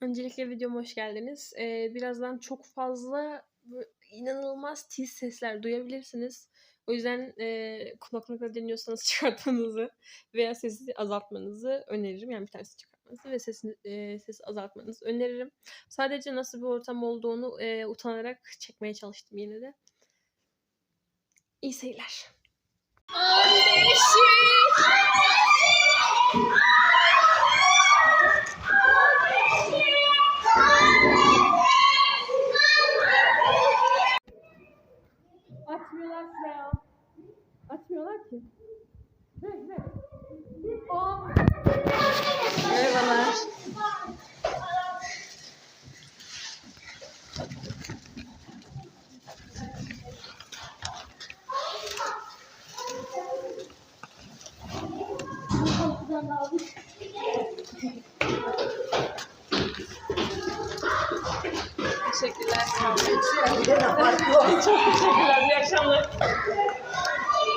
Öncelikle videoma hoş geldiniz. Eee, birazdan çok fazla inanılmaz tiz sesler duyabilirsiniz. O yüzden, eee, kulaklıkla dinliyorsanız çıkartmanızı veya sesi azaltmanızı öneririm. Yani bir tanesini çıkartmanızı ve sesini eee, sesi azaltmanızı öneririm. Sadece nasıl bir ortam olduğunu, eee, utanarak çekmeye çalıştım yine de. İyi seyirler. Açmıyorlar şuraya. Açmıyorlar ki. Merhabalar. Teşekkürler. Sağ olun. Çok teşekkürler. İyi akşamlar.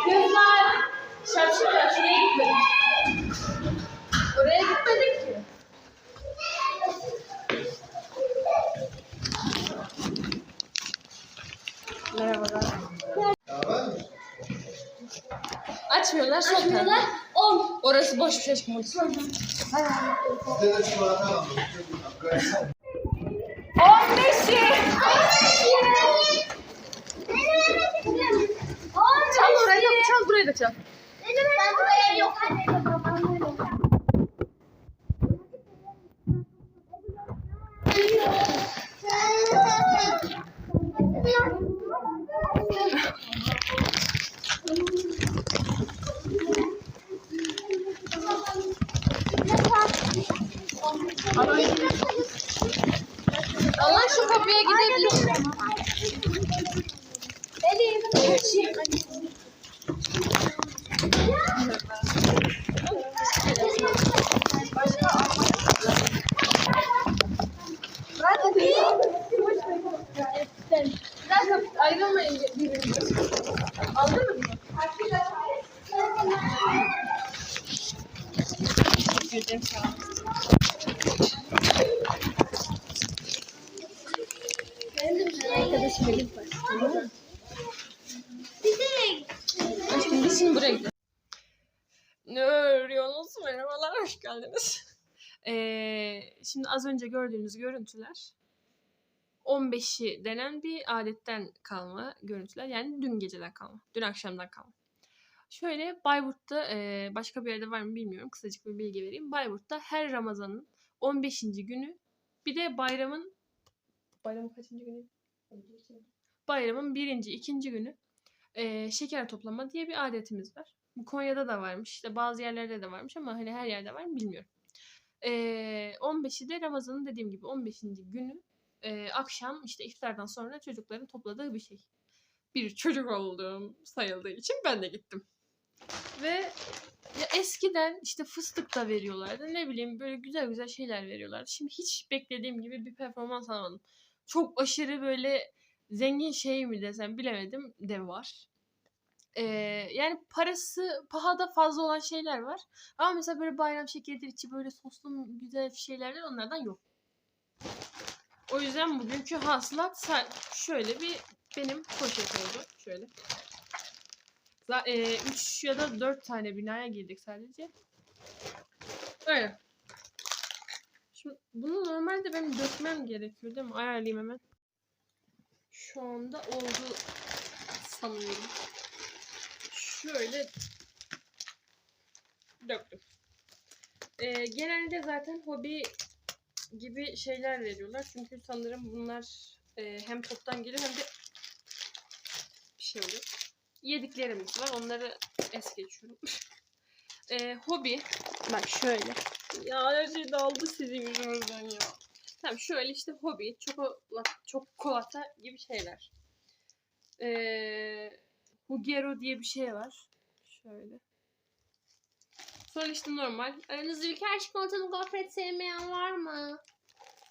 Kızlar. Şapşikler şuraya gitmedik. Oraya gitmedik ki. Merhabalar. Açmıyorlar. Açmıyorlar. Açmıyorlar. 10. Orası boş bir şey çıkmadı. Size de çikolata. 行家班主任有这？Teşekkür sağ olun. Arkadaşım benim var. Aşkım biz şimdi buraya gidelim. Ne örüyorsunuz? Merhabalar, hoş geldiniz. Ee, şimdi az önce gördüğünüz görüntüler 15'i denen bir adetten kalma görüntüler. Yani dün geceden kalma, dün akşamdan kalma. Şöyle Bayburt'ta e, başka bir yerde var mı bilmiyorum. Kısacık bir bilgi vereyim. Bayburt'ta her Ramazan'ın 15. günü bir de bayramın bayramın kaçıncı günü? Bayramın birinci, ikinci günü e, şeker toplama diye bir adetimiz var. Bu Konya'da da varmış. işte bazı yerlerde de varmış ama hani her yerde var mı bilmiyorum. E, 15'i de Ramazan'ın dediğim gibi 15. günü e, akşam işte iftardan sonra çocukların topladığı bir şey. Bir çocuk olduğum sayıldığı için ben de gittim. Ve ya eskiden işte fıstık da veriyorlardı. Ne bileyim böyle güzel güzel şeyler veriyorlardı. Şimdi hiç beklediğim gibi bir performans alamadım. Çok aşırı böyle zengin şey mi desem bilemedim de var. Ee, yani parası pahada fazla olan şeyler var. Ama mesela böyle bayram şekeridir içi böyle soslu güzel şeylerden onlardan yok. O yüzden bugünkü hasılat şöyle bir benim poşet oldu. Şöyle. 3 ya da 4 tane binaya girdik sadece. Öyle. Şimdi bunu normalde benim dökmem gerekiyor değil mi? Ayarlayayım hemen. Şu anda oldu sanıyorum. Şöyle döktüm. Ee, genelde zaten hobi gibi şeyler veriyorlar. Çünkü sanırım bunlar e, hem toptan gelir hem de bir şey oluyor. Yediklerimiz var. Onları es geçiyorum. e, hobi. Bak şöyle. Ya her şey dağıldı sizin yüzünüzden ya. Tamam şöyle işte hobi, çokolata, çokolata gibi şeyler. Ee, Hugero diye bir şey var. Şöyle. Sonra işte normal. Aranızda ülker çikolatalı gofret sevmeyen var mı?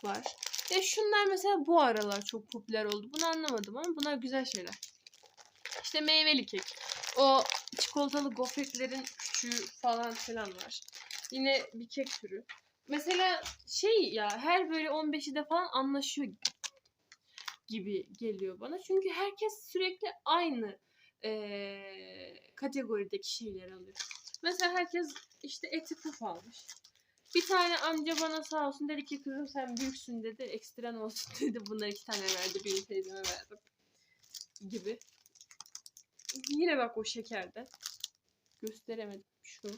Var. Ya şunlar mesela bu aralar çok popüler oldu. Bunu anlamadım ama bunlar güzel şeyler. İşte meyveli kek. O çikolatalı gofretlerin küçüğü falan filan var. Yine bir kek türü. mesela şey ya her böyle 15'i de falan anlaşıyor gibi geliyor bana. Çünkü herkes sürekli aynı eee, kategorideki şeyler alıyor. Mesela herkes işte eti puf almış. Bir tane amca bana sağ olsun dedi ki kızım sen büyüksün dedi. Ekstren olsun dedi. Bunlar iki tane verdi. Birini teyzeme verdim. Gibi. Yine bak o şekerde. Gösteremedim şunu.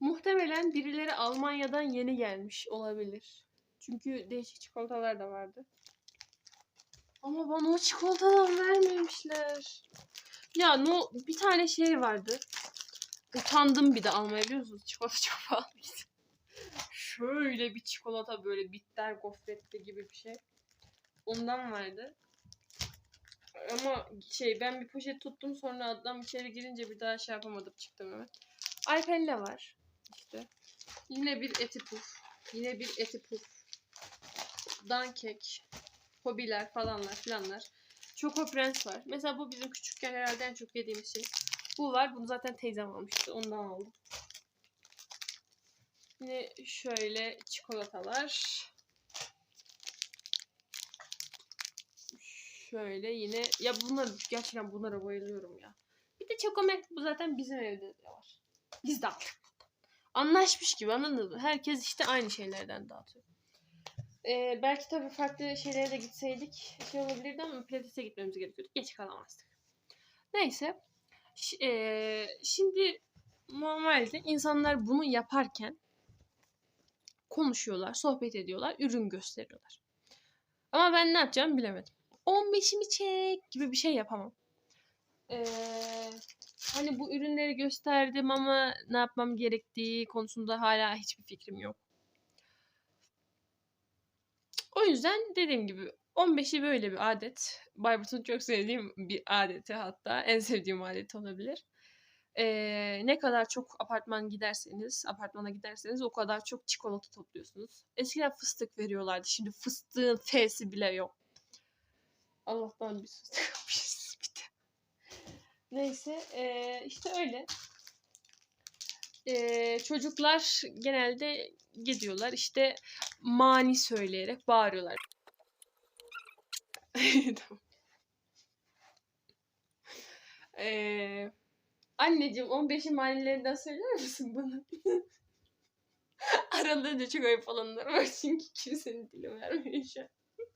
Muhtemelen birileri Almanya'dan yeni gelmiş olabilir. Çünkü değişik çikolatalar da vardı. Ama bana o çikolatadan vermemişler. Ya no bir tane şey vardı. Utandım bir de almaya biliyor musunuz? Çikolata çok pahalıydı. Şöyle bir çikolata böyle bitter gofretli gibi bir şey. Ondan vardı. Ama şey ben bir poşet tuttum sonra adam içeri girince bir daha şey yapamadım çıktım hemen. Alpelle var. işte. Yine bir eti puf. Yine bir eti puf. Dankek. Hobiler falanlar filanlar. Choco Prens var. Mesela bu bizim küçükken herhalde en çok yediğimiz şey. Bu var. Bunu zaten teyzem almıştı. Ondan aldım. Yine şöyle çikolatalar. Şöyle yine. Ya bunlar gerçekten bunlara bayılıyorum ya. Bir de Chocomet bu zaten bizim evde de var. Biz de aldık. Anlaşmış gibi anladınız mı? Herkes işte aynı şeylerden dağıtıyor. Ee, belki tabii farklı şeylere de gitseydik şey olabilirdi ama pilatese gitmemiz gerekiyordu. Geç kalamazdık. Neyse. Ş- eee, şimdi normalde insanlar bunu yaparken konuşuyorlar, sohbet ediyorlar, ürün gösteriyorlar. Ama ben ne yapacağımı bilemedim. 15'imi çek gibi bir şey yapamam. Eee, hani bu ürünleri gösterdim ama ne yapmam gerektiği konusunda hala hiçbir fikrim yok. O yüzden dediğim gibi 15'i böyle bir adet. Bayburt'un çok sevdiğim bir adeti hatta. En sevdiğim adeti olabilir. Ee, ne kadar çok apartman giderseniz, apartmana giderseniz o kadar çok çikolata topluyorsunuz. Eskiden fıstık veriyorlardı. Şimdi fıstığın F'si bile yok. Allah'tan bir fıstık almışız bir de. Neyse ee, işte öyle. Ee, çocuklar genelde gidiyorlar işte mani söyleyerek bağırıyorlar. Ee, anneciğim 15'in manilerinden söyler misin bana? Aralarında çok ayıp olanlar var çünkü kimsenin dili vermiyor şu an.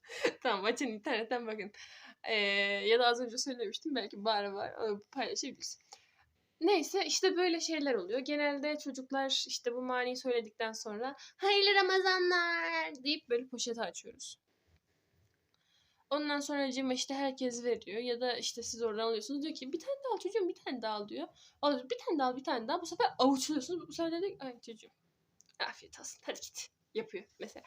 tamam açın internetten bakın. Ee, ya da az önce söylemiştim belki bağıra bağıra paylaşabiliriz. Neyse işte böyle şeyler oluyor. Genelde çocuklar işte bu maniyi söyledikten sonra hayırlı Ramazanlar deyip böyle poşeti açıyoruz. Ondan sonra işte herkes veriyor ya da işte siz oradan alıyorsunuz diyor ki bir tane daha al çocuğum bir tane daha al diyor. Alıyorsunuz bir tane daha al bir tane daha bu sefer avuçluyorsunuz bu sefer de diyor ki, ay çocuğum afiyet olsun hadi git yapıyor mesela.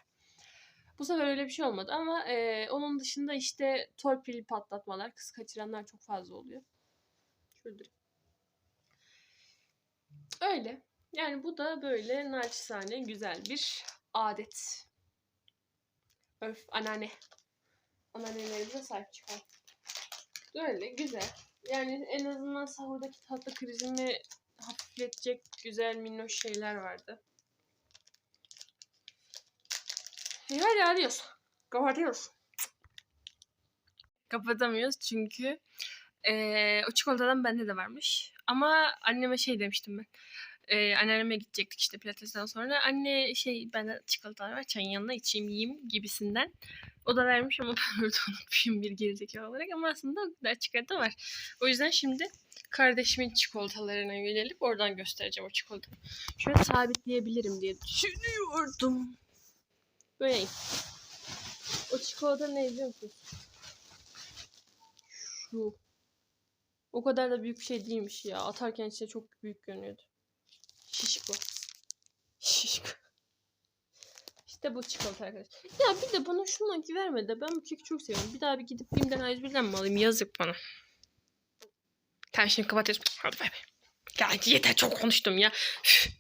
Bu sefer öyle bir şey olmadı ama e, onun dışında işte torpil patlatmalar kız kaçıranlar çok fazla oluyor. Şöyle durayım. Öyle. Yani bu da böyle naçizane güzel bir adet. Örf, anneanne. Anneannelerimize sahip çıkalım. Öyle güzel. Yani en azından sahurdaki tatlı krizimi hafifletecek güzel minnoş şeyler vardı. İyi hadi adios. Kapatıyoruz. Kapatamıyoruz çünkü eee, o çikolatadan bende de varmış. Ama anneme şey demiştim ben. Eee anneanneme gidecektik işte pilatesten sonra. Anne şey bende çikolatalar var çayın yanına içeyim yiyeyim gibisinden. O da vermiş ama ben orada unutmuşum bir gerizekalı olarak. Ama aslında kadar çikolata var. O yüzden şimdi kardeşimin çikolatalarına yönelip oradan göstereceğim o çikolatayı. Şöyle sabitleyebilirim diye düşünüyordum. Böyle. O çikolata ne biliyor musun? Şu. O kadar da büyük bir şey değilmiş ya. Atarken işte çok büyük görünüyordu. Şişko. Şişko. İşte bu çikolata arkadaşlar. Ya bir de bana şundan ki vermedi. Ben bu keki çok seviyorum. Bir daha bir gidip Bim'den A101'den mi alayım? Yazık bana. Tamam şimdi kapatıyoruz. Hadi bay bay. Ya yeter çok konuştum ya. Üf.